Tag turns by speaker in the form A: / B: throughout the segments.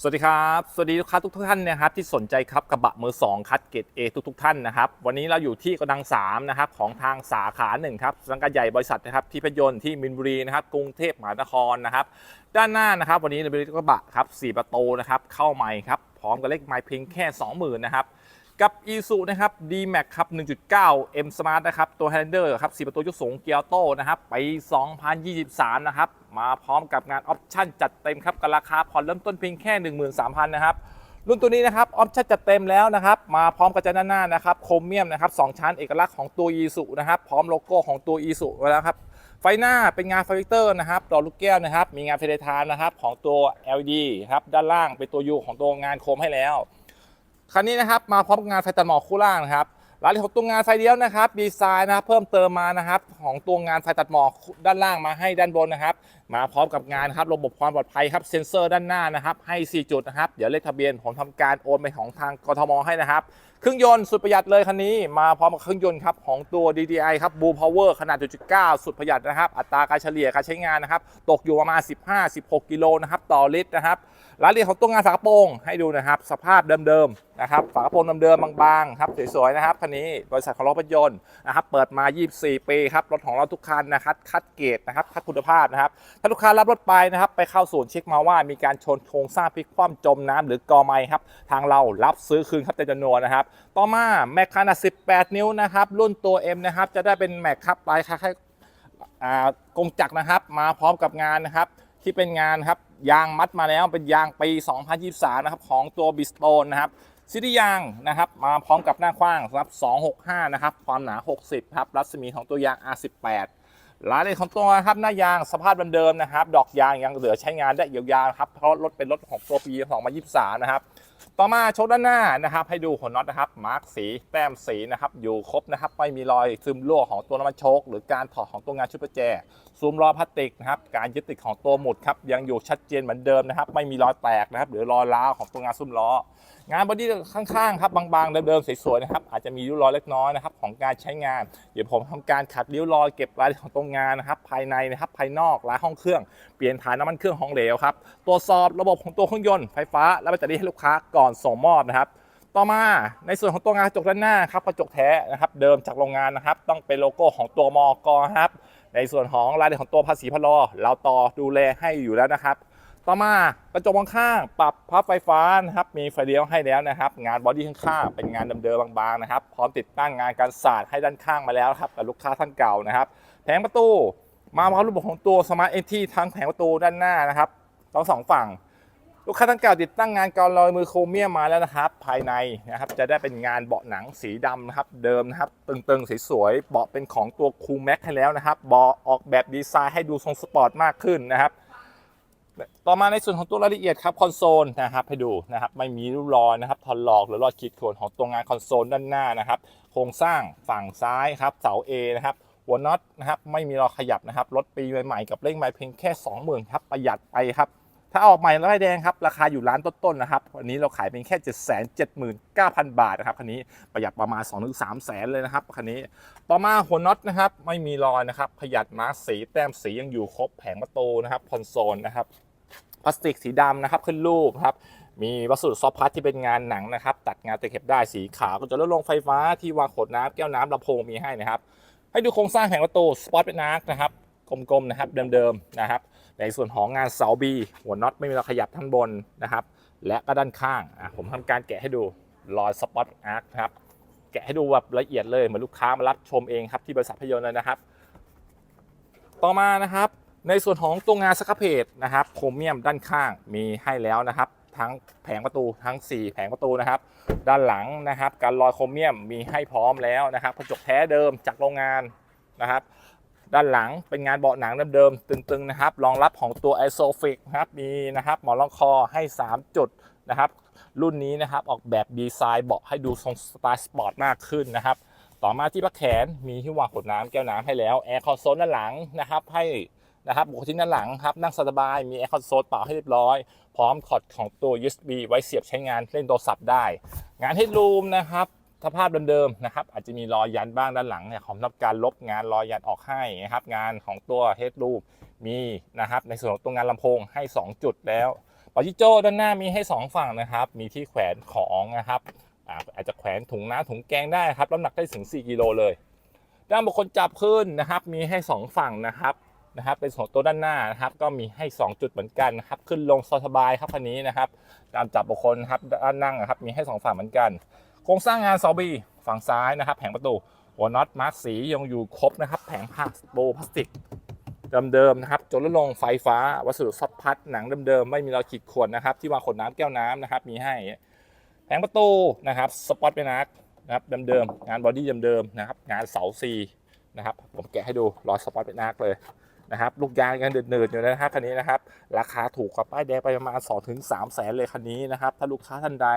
A: สวัสดีครับ สวัสดีลูกค้าทุกท่านนะครับที่สนใจครับกระบะมือ 2 คัดเกรด A ทุกทุกๆท่านนะครับวันนี้เราอยู่ที่กระดัง3นะครับของทางสาขาหนึ่งครับสังกัดใหญ่บริษัทนะครับที่พยนต์ที่มินบุรีนะครับกรุงเทพมหานครนะครับด้านหน้านะครับวันนี้เราเป็นกระบะครับ4ประตูนะครับเข้าใหม่ครับพร้อมกับเลขไม้เพียงแค่ 20,000นะครับ กับ e s u นะครับ D-Max ครับ 1.9 M Smart นะครับ ตัว Highlander ครับ 4 ประตูยกสูงเกียร์โต้นะครับไป 2023 นะครับ มาพร้อมกับงานออปชั่นจัดเต็มครับกับราคาผ่อนเริ่มต้นเพียงแค่ 13,000 นะครับ รุ่นตัวนี้นะครับออปชั่นจัดเต็มแล้วนะครับ มาพร้อมกับจานด้านหน้านะครับโครเมียมนะครับสองชั้นเอกลักษณ์ของตัว e s u นะครับ พร้อมโลโก้ของตัว e s u แล้วครับไฟหน้าเป็นงานไฟวิกเตอร์นะครับดอกลูกแก้วนะครับ มีงานเฟรทานนะครับของตัว LED ครับ ด้านล่างเป็นตัว U ของตัวงานโครมให้แล้ว คันนี้นะครับมาพร้อมงานไฟตัดหมอกคู่ล่างนะครับรายละเอียดของตัวงานไฟเลี้ยวนะครับดีไซน์นะครับเพิ่มเติมมานะครับของตัวงานไฟตัดหมอกด้านล่างมาให้ด้านบนนะครับ มาพร้อมกับงานครับระบบความปลอดภัยครับเซ็นเซอร์ด้านหน้านะครับให้ 4 จุดนะครับเดี๋ยวเลขทะเบียนผมทำการโอนไปของทางกทมให้นะครับ เครื่องยนต์สุดประหยัดเลยคันนี้ มาพร้อมกับเครื่องยนต์ครับของตัว DDI ครับ Blue Power ขนาด1.9สุดประหยัดนะครับ อัตราการเฉลี่ยการใช้งานนะครับตกอยู่ประมาณ 15-16 กิโลนะครับต่อลิตรนะครับ รายละเอียดของตัวงานฝากระโปรงให้ดูนะครับ สภาพเดิมๆนะครับฝากระโปรงเดิมๆบางๆครับสวยๆนะครับคันนี้บริษัทของรถยนต์นะครับเปิดมา 24 ปีครับรถของเราทุกคันนะครับคัดเกรดนะครับคัดคุณภาพนะครับถ้าลูกค้ารับรถไปนะครับไปเข้าศูนย์เช็คมาว่ามีการชนโครงสร้างพลิกคว่ำจมน้ำหรือกอไม้ครับทางเรารับซื้อคืนครับเต็มจำนวนนะครับ ต่อมาแม็กขนาด 18 นิ้วนะครับรุ่นตัว M นะครับจะได้เป็นแม็กครับปลายคล้ายอ่ากงจักรนะครับมาพร้อมกับงานนะครับ ที่เป็นงานครับยางมัดมาแล้วเป็นยางปี 2023 นะครับของตัวบิสโตนนะครับซิตี้ยางนะครับมาพร้อมกับหน้ากว้างครับ 265 นะครับความหนา 60 ครับรัศมีของตัวยาง R18 รายละเอียดของตัวครับหน้ายางสภาพเดิมๆนะครับ ดอกยางยังเหลือใช้งานได้ยาวๆครับเพราะรถเป็นรถของตัวปี 2023 นะครับ ต่อมาโชคด้านหน้านะครับ ให้ดูหัวน็อตนะครับมาร์กสีแต้มสีนะครับ อยู่ครบนะครับ ไม่มีรอยซึมรั่วของตัวน้ำมันโชคหรือการถอดของตัวงานชุดประแจซูมล้อพลาสติกนะครับการยึดติดของตัวหมุดครับยังอยู่ชัดเจนเหมือนเดิมนะครับ ไม่มีรอยแตกนะครับ หรือรอยร้าวของตัวงานซุ้มล้อ งานบอดี้ข้างๆครับบางๆเดิมๆสวยๆนะครับอาจจะมีริ้วรอยเล็กน้อยนะครับของการใช้งาน เดี๋ยวผมทำการขัดริ้วรอยเก็บรายละเอียดของตรงงานนะครับภายในนะครับภายนอกร้านห้องเครื่องเปลี่ยนถ่ายน้ำมันเครื่องของเหลวครับตรวจสอบระบบของตัวเครื่องยนต์ไฟฟ้าและแบตเตอรี่ให้ลูกค้าก่อนส่งมอบนะครับต่อมาในส่วนของตัวงานกระจกด้านหน้าครับกระจกแท้นะครับเดิมจากโรงงานนะครับต้องเป็นโลโก้ของตัวมอกครับในส่วนของรายละเอียดของตัวภาษีพลอเราต่อดูแลให้อยู่แล้วนะครับ ต่อมากระจกมองข้างปรับพับไฟฟ้านะครับมีไฟเลี้ยวให้แล้วนะครับ งานบอดี้ข้างๆเป็นงานเดิมๆบางๆนะครับ พร้อมติดตั้งงานการสาดให้ด้านข้างมาแล้วครับกับลูกค้าท่านเก่านะครับ แผงประตู มาพร้อมระบบของตัวสมาร์ทเอ็นทีทั้งแผงประตูด้านหน้านะครับทั้งสองฝั่ง ลูกค้าท่านเก่าติดตั้งงานกาวลอยมือโครเมียมมาแล้วนะครับ ภายในนะครับจะได้เป็นงานเบาะหนังสีดำนะครับ เดิมนะครับ ตึงๆสวยๆเบาะเป็นของตัวคูแม็กให้แล้วนะครับเบาะออกแบบดีไซน์ให้ดูทรงสปอร์ตมากขึ้นนะครับ ต่อมาในส่วนของตัวรายละเอียดครับคอนโซลนะครับให้ดูนะครับไม่มีริ้วรอยนะครับถลอกหรือรอยขีดข่วนของตัวงานคอนโซลด้านหน้านะครับโครงสร้างฝั่งซ้ายครับเสา A นะครับหัวน็อตนะครับไม่มีรอยขยับนะครับรถปีใหม่ๆกับเร่งไม้เพียงแค่ 20,000ครับประหยัดไปครับถ้าออกใหม่แล้วไฟแดงครับราคาอยู่ร้านต้นๆนะครับวันนี้เราขายเป็นแค่ 7 7 9 0 0 บาทนะครับคันนี้ประหยัดประมาณ 2-3แสนเลยนะครับคันนี้ต่อมาหัวน็อตนะครับไม่มีรอยนะครับประหยัดมาสีแต้มสียังอยู่ครบแผงประตูนะครับคอนโซลนะครับ พลาสติกสีดำนะครับขึ้นรูปครับมีวัสดุซอฟต์พาร์ทที่เป็นงานหนังนะครับ ตัดงานตะเข็บได้สีขาวก็จะลดลงไฟฟ้าที่วางขวดน้ำแก้วน้ำลำโพงมีให้นะครับ ให้ดูโครงสร้างแผงประตูสปอตเป็นอาร์คนะครับกลมๆนะครับเดิมๆนะครับ ในส่วนของงานเสาบีหัวน็อตไม่มีรอยขยับท่านบนนะครับ และก็ด้านข้างอะผมทำการแกะให้ดูรอยสปอตอาร์คครับแกะให้ดูแบบละเอียดเลยเหมือนลูกค้ามารับชมเองครับที่บริษัทพยนต์เลยนะครับ ต่อมานะครับ ในส่วนของตัวงานสครับเพจนะครับโครเมียมด้านข้างมีให้แล้วนะครับ ทั้งแผงประตูทั้ง 4 แผงประตูนะครับ ด้านหลังนะครับ การลอยโครเมียมมีให้พร้อมแล้วนะครับกระจกแท้เดิมจากโรงงานนะครับ ด้านหลังเป็นงานเบาะหนังเดิมๆตึงๆนะครับรองรับของตัว i s o f i x นะครับมีนะครับหมอนรองคอให้ 3 จุดนะครับรุ่นนี้นะครับออกแบบดีไซน์เบาะให้ดูทรงสไตล์สปอร์ตมากขึ้นนะครับต่อมาที่พักแขนมีที่วางขวดน้ำแก้วน้ำให้แล้วแอร์คอนโซลด้านหลังนะครับให้ นะครับบุคที่ด้านหลังครับนั่งสบายมีแอร์คอนโซลเป่าให้เรียบร้อย พร้อมคอร์ดของตัว USB ไว้เสียบใช้งานเล่นโทรศัพท์ได้ งานเฮดรูมนะครับสภาพเดิมๆนะครับอาจจะมีรอยยันบ้างด้านหลังเนี่ยของทำการลบงานรอยยันออกให้นะครับงานของตัวเฮดรูมมีนะครับในส่วนของตัวงานลำโพงให้ 2 จุดแล้วปอจิโจ้ด้านหน้ามีให้สองฝั่งนะครับ มีที่แขวนของนะครับอาอาจจะแขวนถุงน้ำถุงแกงได้ครับน้ำหนักได้ถึง 4 กิโลเลย ด้านบุคคลจับขึ้นนะครับ มีให้ 2 ฝั่งนะครับ นะครับเป็นสองตัวด้านหน้านะครับ ก็มีให้ 2 จุดเหมือนกันนะครับ ขึ้นลงสบายครับคันนี้นะครับการจับบุคคลนะครับด้านนั่งนะครับมีให้2ฝั่งเหมือนกัน โครงสร้างงานซอบีฝั่งซ้ายนะครับ แผงประตูหัวน็อตมาร์กสียังอยู่ครบนะครับ แผงผ้าโบพลาสติกเดิมๆนะครับจนลดลงไฟฟ้า วัสดุซอฟต์พัดหนังเดิมๆไม่มีรอยขีดข่วนนะครับ ที่วางขวดน้ำแก้วน้ำนะครับ มีให้แผงประตูนะครับสปอตเป็นนักนะครับเดิมๆงานบอดี้เดิมๆนะครับ งานเสาซีนะครับ ผมแกะให้ดูรอยสปอตเป็นนักเลย นะครับลูกยางยังเดือดๆอยู่นะครับคันนี้นะครับ ราคาถูกกว่าป้ายแดงไปประมาณ2ถึง3แสนเลยคันนี้นะครับ ถ้าลูกค้าท่านใด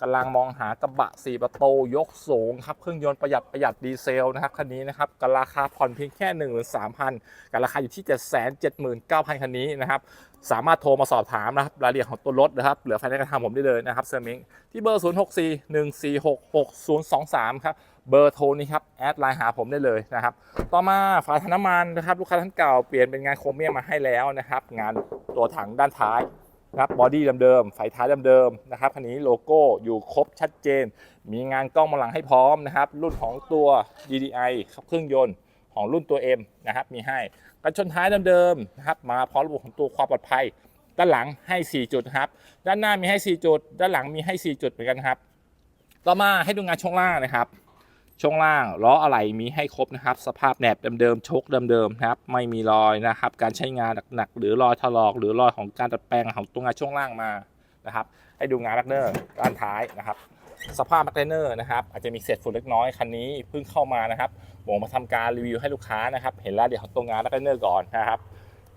A: กำลังมองหากระบะ4ประตูยกสูงครับเครื่องยนต์ประหยัดประหยัดดีเซลนะครับคันนี้นะครับกับราคาผ่อนเพียงแค่1นึ่งหรือสามพันกับราคาอยู่ที่7 7 9 0 0 0คันนี้นะครับสามารถโทรมาสอบถามนะครับรายละเอียดของตัวรถนะครับเหลือไฟแนนซ์กระทำผมได้เลยนะครับเซอร์มิงที่เบอร์ 0 6 4 1 4 6 6 0 2 3 ครับ เบอร์โทรนี้ครับแอดไลน์หาผมได้เลยนะครับต่อมาฝาถังน้ำมันนะครับลูกค้าท่านเก่าเปลี่ยนเป็นงานโครเมียมมาให้แล้วนะครับงานตัวถังด้านท้ายนะครับบอดี้เดิมๆไฟท้ายเดิมๆนะครับคันนี้โลโก้อยู่ครบชัดเจน มีงานกล้องมาหลังให้พร้อมนะครับรุ่นของตัว DDI ครับเครื่องยนต์ของรุ่นตัว M นะครับมีให้กันชนท้ายเดิมๆนะครับมาพร้อมระบบของตัวความปลอดภัย ด้านหลังให้ 4 จุดครับ ด้านหน้ามีให้ 4 จุด ด้านหลังมีให้ 4 จุดเหมือนกันครับ ต่อมาให้ดูงานช่วงล่างนะครับ ช่วงล่างล้ออะไหล่มีให้ครบนะครับ สภาพแหนบเดิมๆชกเดิมๆนะครับ ไม่มีรอยนะครับ การใช้งานหนักๆหรือรอยถลอก หรือรอยของการดัดแปลงของตัวงานช่วงล่างมานะครับ ให้ดูงานแบ็คเนอร์ด้านท้ายนะครับ สภาพแบ็คเนอร์นะครับอาจจะมีเศษฝุ่นเล็กน้อยคันนี้เพิ่งเข้ามานะครับผมมาทำการรีวิวให้ลูกค้านะครับ เห็นแล้วเดี๋ยวของตัวงานแบ็คเนอร์ก่อนนะครับ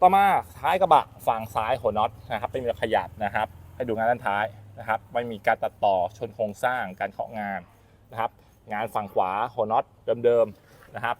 A: ต่อมาท้ายกระบะฝั่งซ้ายหัวน็อตนะครับไม่มีรอยขยับนะครับ ให้ดูงานด้านท้ายนะครับ ไม่มีการตัดต่อชนโครงสร้างการเคาะงานนะครับ งานฝั่งขวาหัวน็อตเดิมๆนะครับ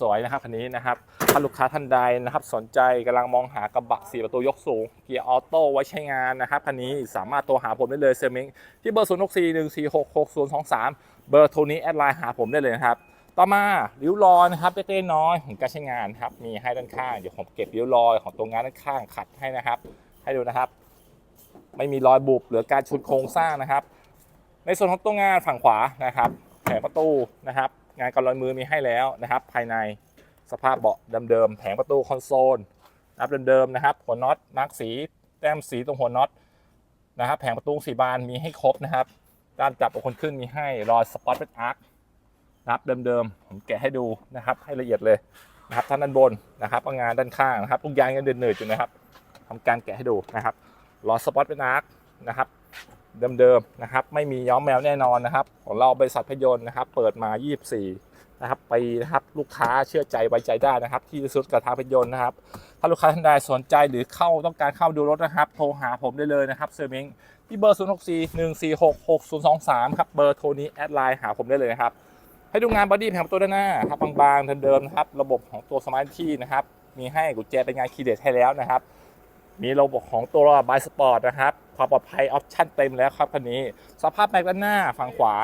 A: สวยๆนะครับคันนี้นะครับถ้าลูกค้าท่านใดนะครับ สนใจกำลังมองหากระบะ4ประตูยกสูง เกียร์ออโต้ไว้ใช้งานนะครับคันนี้สามารถโทรหาผมได้เลยเซมิงที่เบอร์ 0 6 4 1 4 6 6 0 2 3 เบอร์โทรนี้แอดไลน์หาผมได้เลยนะครับ ต่อมาริ้วรอยนะครับเล็กๆน้อยของการใช้งานครับมีให้ด้านข้างเดี๋ยวผมเก็บริ้วรอยของตรงงานด้านข้างขัดให้นะครับ ให้ดูนะครับ ไม่มีรอยบุบหรือการชุดโครงสร้างนะครับ ในส่วนของตัวงานฝั่งขวานะครับ ผงประตูนะครับ งานกรอยมือมีให้แล้วนะครับ ภายในสภาพเบาะเดิมๆแผงประตูคอนโซลนะครับเดิมๆนะครับ หัวน็อตมาร์กสี แต้มสีตรงหัวน็อตนะครับ แผงประตูสีบานมีให้ครบนะครับ ด้านจับบุคคลขึ้นมีให้รอยสปอตเป็นอาร์คนะครับเดิมๆผมแกะให้ดูนะครับ ให้ละเอียดเลยนะครับท่านด้านบนนะครับงานด้านข้างนะครับทุกอยางยังเดินเนิร์ดอยู่นะครับทำการแกะให้ดูนะครับรอยสปอตเป็นอาร์คนะครับ เดิมๆนะครับ ไม่มีย้อมแมวแน่นอนนะครับ ของเราบริษัทพยนต์นะครับ เปิดมา 24 นะครับปีนะครับลูกค้าเชื่อใจไว้ใจได้นะครับ ที่สุดกับทางพยนต์นะครับ ถ้าลูกค้าท่านใดสนใจหรือเข้าต้องการเข้าดูรถนะครับ โทรหาผมได้เลยนะครับเซอร์มิงที่เบอร์ 0 6 4 1 4 6 6 0 2 3 ครับเบอร์โทรนี้แอดไลน์หาผมได้เลยนะครับให้ดูงานบอดี้แผงประตูด้านหน้าครับบางๆเดิมๆนะครับ ระบบของตัวสมาร์ทที่นะครับ มีให้กุญแจเป็นงานคีย์เดทให้แล้วนะครับ มีระบบของตัวบายสปอร์ตนะครับ ความปลอดภัยออปชั่นเต็มแล้วครับคันนี้ สภาพแม็กด้านหน้าฝั่งขวา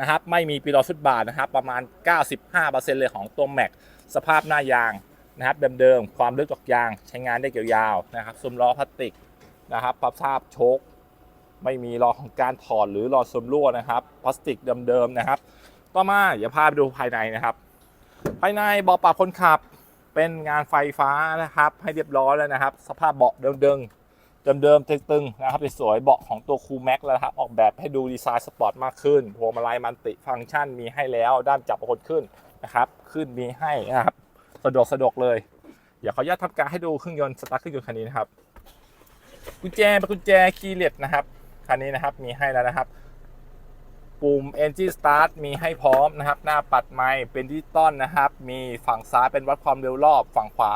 A: นะครับ ไม่มีปีดอฟุตบาทนะครับ ประมาณ 95%เลยของตัวแม็กสภาพหน้ายางนะครับเดิมๆความลึกจอกยางใช้งานได้เกี่ยวยาวนะครับซุ้มล้อพลาสติกนะครับปรับทราบโชคไม่มีรอของการถอดหรือรอยซึมรั่วนะครับพลาสติกเดิมๆนะครับ ต่อมาอย่าพาไปดูภายในนะครับ ภายในเบาะปรับคนขับ เป็นงานไฟฟ้านะครับ ให้เรียบร้อยแล้วนะครับ สภาพเบาะเดิมๆเดิมๆตึงๆนะครับสวยๆเบาะของตัวคูแม็กแล้วนะครับออกแบบให้ดูดีไซน์สปอร์ตมากขึ้นพวงมาลัยมันติฟังก์ชันมีให้แล้วด้านจับคนขึ้นนะครับ ขึ้นมีให้นะครับสะดวกสะดวกเลยเดี๋ยวขออนุญาตทำการให้ดูเครื่องยนต์สตาร์ทเครื่องยนต์คันนี้นะครับกุญแจเป็นกุญแจคีย์เลสนะครับคันนี้นะครับมีให้แล้วนะครับ ปุ่ม Engine Start มีให้พร้อมนะครับ หน้าปัดไม้เป็นดิจิตอลนะครับ มีฝั่งซ้ายเป็นวัดความเร็วรอบฝั่งขวา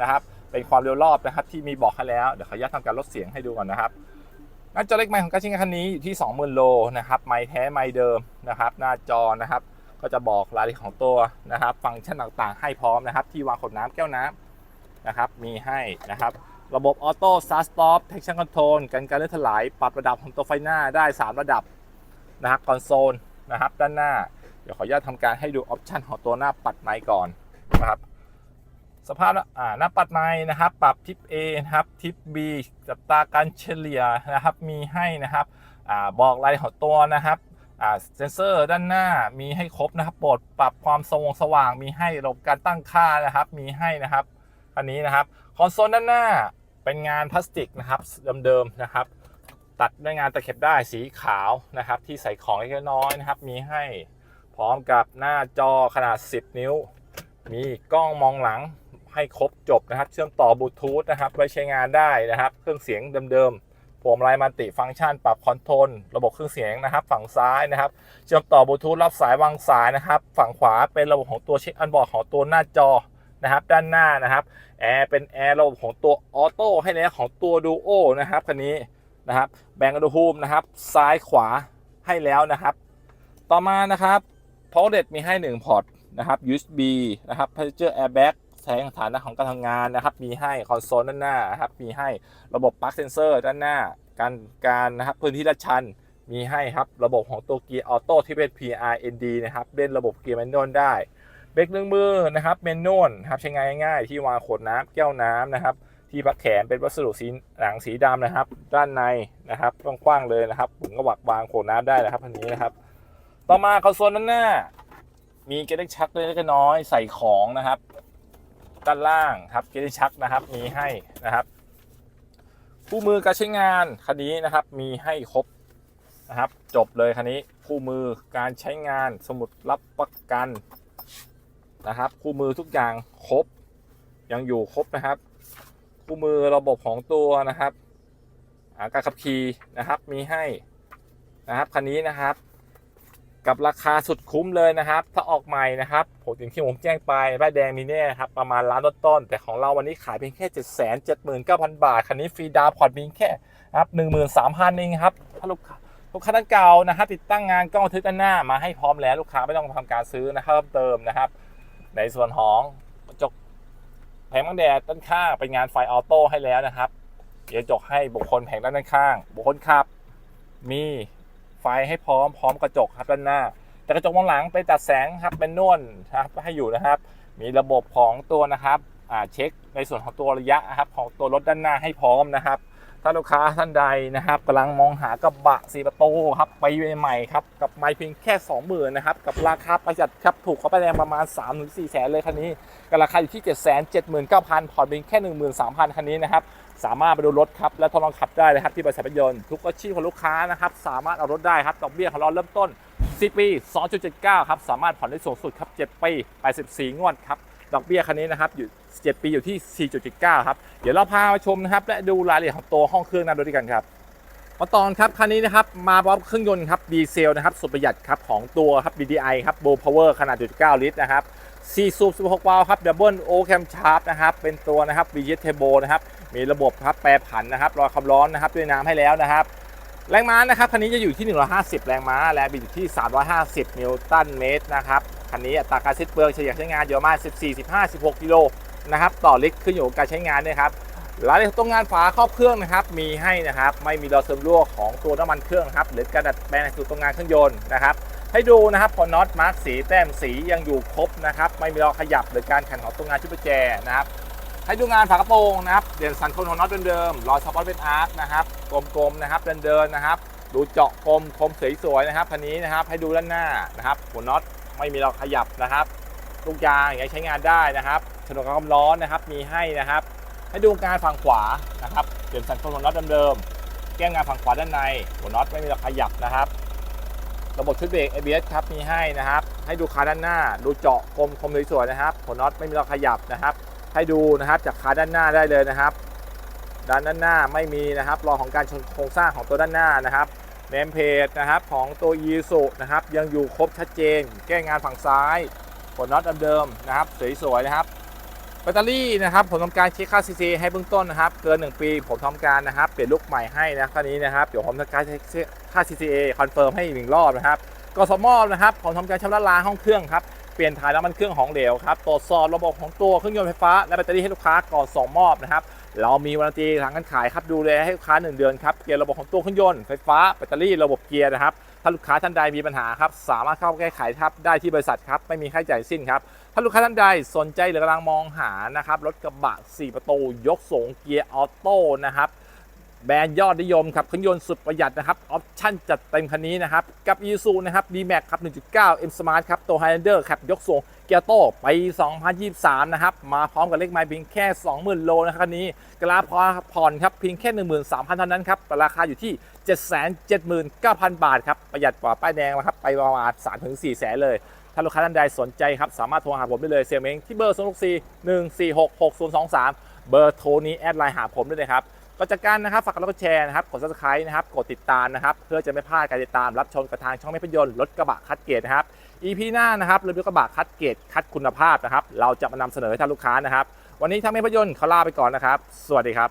A: นะครับ เป็นความเร็วรอบนะครับ ที่มีบอกให้แล้ว เดี๋ยวขออนุญาตทำการลดเสียงให้ดูก่อนนะครับหน้าจอเล็กไม้ของกาช้งคันนี้อยู่ที่ 20,000 โลนะครับไม้แท้ไม้เดิมนะครับ หน้าจอนะครับ ก็จะบอกรายละเอียดของตัวนะครับ ฟังก์ชันต่างๆ ให้พร้อมนะครับ ที่วางขวดน้ำแก้วน้ำนะครับ มีให้นะครับระบบออโต้สตาร์ทสต็อปเทคชั่นคอนโทรลกันการเลื่อนถลาย ปรับระดับของตัวไฟหน้าได้ 3 ระดับ นะครับคอนโซลนะครับด้านหน้า เดี๋ยวขออนุญาตทำการให้ดูออปชันของตัวหน้าปัดไม้ก่อนนะครับสภาพอ่าหน้าปัดไม้นะครับปรับทิป A นะครับทิป B จับตาการเฉลี่ยนะครับมีให้นะครับอ่าบอกรายของตัวนะครับอ่าเซนเซอร์ด้านหน้ามีให้ครบนะครับโปรดปรับความสว่างสว่างมีให้ระบบการตั้งค่านะครับมีให้นะครับอันนี้นะครับคอนโซลด้านหน้าเป็นงานพลาสติกนะครับเดิมๆนะครับ ตัดด้วยงานตะเข็บได้สีขาวนะครับ ที่ใส่ของเล็กน้อยนะครับ มีให้พร้อมกับหน้าจอขนาด 10 นิ้ว มีกล้องมองหลังให้ครบจบนะครับ เชื่อมต่อบลูทูธนะครับ ไว้ใช้งานได้นะครับ เครื่องเสียงเดิมๆพวงมาลัยมัลติฟังก์ชัน ปรับคอนโทรลระบบเครื่องเสียงนะครับ ฝั่งซ้ายนะครับ เชื่อมต่อบลูทูธรับสายวางสายนะครับ ฝั่งขวาเป็นระบบของตัวเช็คอันบอร์ดของตัวหน้าจอนะครับ ด้านหน้านะครับแอร์เป็นแอร์ระบบของตัวออโต้ให้แล้วของตัวดูโอนะครับคันนี้ นะครับ แบงก์อุณหภูมินะครับ ซ้ายขวาให้แล้วนะครับ ต่อมานะครับ power outlet มีให้ 1 พอร์ตนะครับ USB นะครับ passenger airbag แสดงฐานะของการทำงานนะครับ มีให้คอนโซลด้านหน้านะครับมีให้ระบบ plug sensor ด้านหน้า การการนะครับพื้นที่ลาดชันมีให้ครับระบบของตัวเกียร์ออโต้ที่เป็น PRND นะครับเล่นระบบเกียร์แมนนวลได้เบรกหนึ่งมือนะครับเมนนวลครับใช้งานง่ายๆที่วางขวดน้ำแก้วน้ำนะครับ ที่พักแขนเป็นวัสดุสีหนังสีดำนะครับ ด้านในนะครับกว้างๆเลยนะครับผมก็วักวางโขวดน้ำได้นะครับอันนี้นะครับ ต่อมาคอนโซลด้านหน้า มีเกล็ดชักเล็กน้อยใส่ของนะครับ ด้านล่างครับเกล็ดชักนะครับ มีให้นะครับคู่มือการใช้งานคันนี้นะครับ มีให้ครบนะครับ จบเลยคันนี้คู่มือการใช้งานสมุดรับประกันนะครับ คู่มือทุกอย่างครบยังอยู่ครบนะครับ คู่มือระบบของตัวนะครับอ่าการขับขี่นะครับมีให้นะครับคันนี้นะครับ กับราคาสุดคุ้มเลยนะครับ ถ้าออกใหม่นะครับผมอย่างที่ผมแจ้งไปป้ายแดงมีแน่ครับประมาณล้านต้นแต่ของเราวันนี้ขายเพียงแค่ 7 7 9 0 0 0 บาท คันนี้ฟรีดาวน์ผ่อนเพีแค่นะครับ13,000เองครับถ้าลูกค้าลูกค้าท่านเก่านะครับติดตั้งงานกล้องบันทึกด้านหน้ามาให้พร้อมแล้วลูกค้าไม่ต้องทำการซื้อนะครับเติมนะครับ ในส่วนของ แผงบังแดดด้านข้างเป็นงานไฟออโต้ให้แล้วนะครับเดี๋ยวจกให้บุคคลแผงด้านข้าง บุคคลขับ มีไฟให้พร้อมพร้อมกระจกครับด้านหน้า แต่กระจกมองหลังเป็นตัดแสงครับเป็นนวลนะครับให้อยู่นะครับ มีระบบของตัวนะครับอ่าเช็คในส่วนของตัวระยะครับของตัวรถด้านหน้าให้พร้อมนะครับ ถ้าลูกค้าท่านใดนะครับกำลังมองหากระบะสีประตูครับไปใหม่ครับกับไม้เพียงแค่ 20,000นะครับกับราคาประหยัดครับถูกเขาไปแรงประมาณ 3-4แสนเลยคันนี้กับราคาอยู่ที่ 779,000ผ่อนเพียงแค่ 13,000 คันนี้นะครับสามารถไปดูรถครับและทดลองขับได้เลยครับที่บริษัทรถยนต์ทุกอาชีพของลูกค้านะครับสามารถเอารถได้ครับดอกเบี้ยของเราเริ่มต้น10ปี 2.79 ครับ สามารถผ่อนได้สูงสุดครับ 7 ปี 84 งวดครับ ดอกเบี้ยคันนี้นะครับอยู่ 7 ปีอยู่ที่ 4.79 ครับ เดี๋ยวเราพามาชมนะครับ และดูรายละเอียดของตัวห้องเครื่องนั้นด้วยกันครับมาตอนครับคันนี้นะครับมาพร้อมเครื่องยนต์ครับดีเซลนะครับสุดประหยัดครับของตัวครับ BDI ครับ Bow Power ขนาด 1.9 ลิตรนะครับ4สูบ 16 วาล์วครับ Double O Cam Sharp นะครับเป็นตัวนะครับ VJ Turbo นะครับมีระบบครับแปรผันนะครับรอยความร้อนนะครับด้วยน้ำให้แล้วนะครับแรงม้านะครับคันนี้จะอยู่ที่ 150 แรงม้าแรงบิดอยู่ที่ 350 นิวตันเมตรนะครับ คันนี้อัตราการสิ้นเปลืองเฉลี่ยใช้งานอยู่ประมาณ 14 15 16กิโลนะครับต่อลิตรขึ้นอยู่กับการใช้งานด้วยครับรายละเอียดตรงงานฝาครอบเครื่องนะครับมีให้นะครับไม่มีรอยเสริมรั่วของตัวน้ำมันเครื่องครับหรือการดัดแปลงในส่วนตรงงานเครื่องยนต์นะครับให้ดูนะครับพอน็อตมาร์กสีแต้มสียังอยู่ครบนะครับไม่มีรอยขยับหรือการแข่งของตัวงานชุดประแจนะครับให้ดูงานฝากระโปรงนะครับเด่นสันโคนของน็อตเดิมๆรอยสปอตเป็นอาร์คนะครับกลมๆนะครับเดินๆนะครับดูเจาะกลมคมสวยๆนะครับคันนี้นะครับให้ดูด้านหน้านะครับหัวน็อต ไม่มีรอยขยับนะครับลูกยางอย่างใช้งานได้นะครับถนนความร้อนนะครับมีให้นะครับ ให้ดูงานฝั่งขวานะครับเด่นสันโคนของน็อตเดิมๆแก้งานฝั่งขวาด้านในหัวน็อตไม่มีรอยขยับนะครับ ระบบชุดเบรก ABS ครับมีให้นะครับ ให้ดูคาด้านหน้า ดูเจาะกลมคมสวยๆนะครับหัวน็อตไม่มีรอยขยับนะครับ ให้ดูนะครับจากคาด้านหน้าได้เลยนะครับ ด้านด้านหน้าไม่มีนะครับรอยของการชนโครงสร้างของตัวด้านหน้านะครับ เนมเพจนะครับของตัวยีสุนะครับยังอยู่ครบชัดเจน แก้งานฝั่งซ้ายหัวน็อตเดิมๆนะครับสวยๆนะครับแบตเตอรี่นะครับผมทำการเช็คค่า CC ให้เบื้องต้นนะครับเกิน 1 ปีผมทำการนะครับเปลี่ยนลูกใหม่ให้นะคันนี้นะครับเดี๋ยวผมทำการเช็คค่า CCA คอนเฟิร์มให้อีกหนึ่งรอบนะครับกสมอนะครับผมทำการชำระล้างห้องเครื่องครับเปลี่ยนถ่ายน้ำมันเครื่องของเหลวครับตรวจสอบระบบของตัวเครื่องยนต์ไฟฟ้าและแบตเตอรี่ให้ลูกค้าก่อนส่งมอบนะครับ เรามีวารันตีทางการขายครับดูแลให้ลูกค้า 1 เดือนครับเกียร์ระบบของตัวเครื่องยนต์ไฟฟ้าแบตเตอรี่ระบบเกียร์นะครับถ้าลูกค้าท่านใดมีปัญหาครับสามารถเข้าแก้ไขครับได้ที่บริษัทครับไม่มีค่าใช้จ่ายสิ้นครับถ้าลูกค้าท่านใดสนใจหรือกำลังมองหานะครับรถกระบะ 4 ประตู ยกสูงเกียร์ออโต้นะครับแบรนด์ยอดนิยมครับเครื่องยนต์สุดประหยัดนะครับออปชั่นจัดเต็มคันนี้นะครับกับ e s u นะครับ D-Max ครับ 1.9 M Smart ครับตัว Highlander ครับยกสูง เกียรโต้ไป 2023 นะครับ มาพร้อมกับเลขไมล์เพียงแค่ 20,000 โลนะครับคันนี้กราพอผ่อนครับเพียงแค่ 13,000 เท่านั้นครับ ราคาอยู่ที่ 779,000 บาทครับ ประหยัดกว่าป้ายแดงแล้วครับ ไปประมาณ 3-4 แสนเลย ถ้าลูกค้าท่านใดสนใจครับ สามารถโทรหาผมได้เลยเซลเม้งที่เบอร์0 6 4 1 4 6 6 0 2 3 เบอร์โทรนี้แอดไลน์หาผมได้เลยครับก็จากการนะครับ ฝากกดไลค์กดแชร์นะครับ กด subscribe นะครับ กดติดตามนะครับ เพื่อจะไม่พลาดการติดตามรับชมกับทางช่องไม่พยนต์รถกระบะคัดเกรนะครับ EP หน้านะครับรีวิวกระบะคัดเกรดคัดคุณภาพนะครับ เราจะมานำเสนอให้ท่านลูกค้านะครับ วันนี้ทางเม่พยนต์เขาลาไปก่อนนะครับ สวัสดีครับ